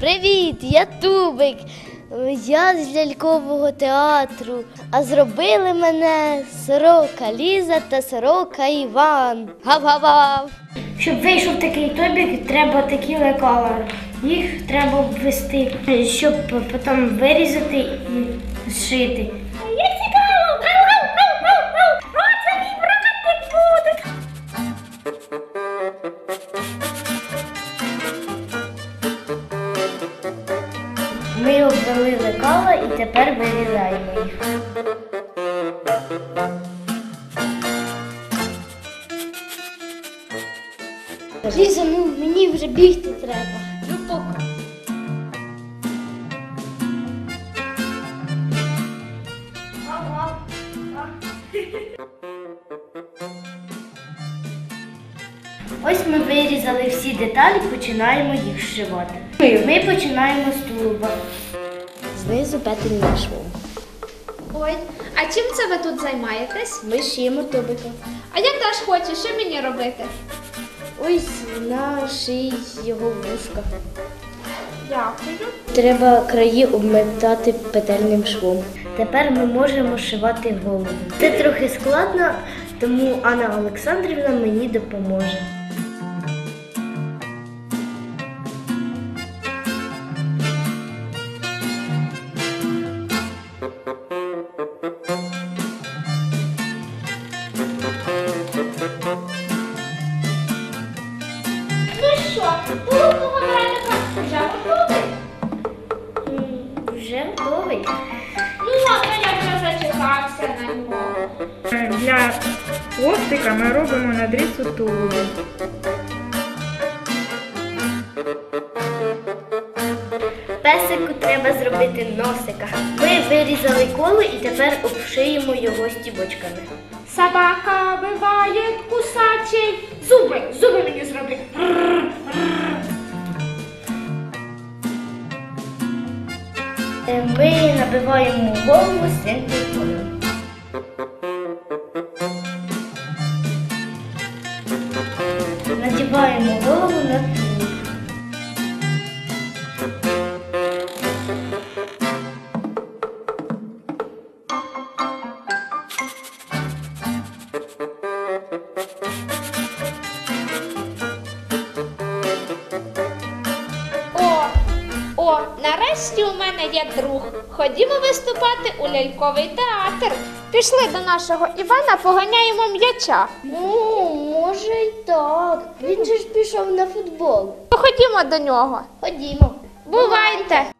Привіт, я Тубик. Я з лялькового театру. А зробили мене сорока Ліза та сорока Іван. Гав-гав-гав. Щоб вийшов такий тобік, треба такі лекала. Їх треба обвести, щоб потім вирізати і зшити. Ми обвели лекала і тепер вирізаємо їх. Ліза, ну мені вже бігти треба. Ну поки. Ось ми вирізали всі деталі, починаємо їх зшивати. Ми починаємо з тулуба. Знизу петельний швом. Ой, а чим це ви тут займаєтесь? Ми шиємо тубика. А я теж хочу, що мені робити? Ось на шиї його вушка. Дякую. Треба краї обметати петельним швом. Тепер ми можемо шивати голову. Це трохи складно, тому Анна Олександрівна мені допоможе. Вже готовий? Вже готовий. Ну, ладно, я вже зачекався на нього. Для хвостика ми робимо надріз у тулубі. Песику треба зробити носика. Ми вирізали коло і тепер обшиємо його стібочками. Собака буває кусачий. Зуби, зуби мені зроби. Набиваємо голову синтепоном. Надіваємо голову на нарешті у мене є друг. Ходімо виступати у ляльковий театр. Пішли до нашого Івана, поганяємо м'яча. Ну, може й так. Він же ж пішов на футбол. Ходімо до нього. Ходімо. Бувайте!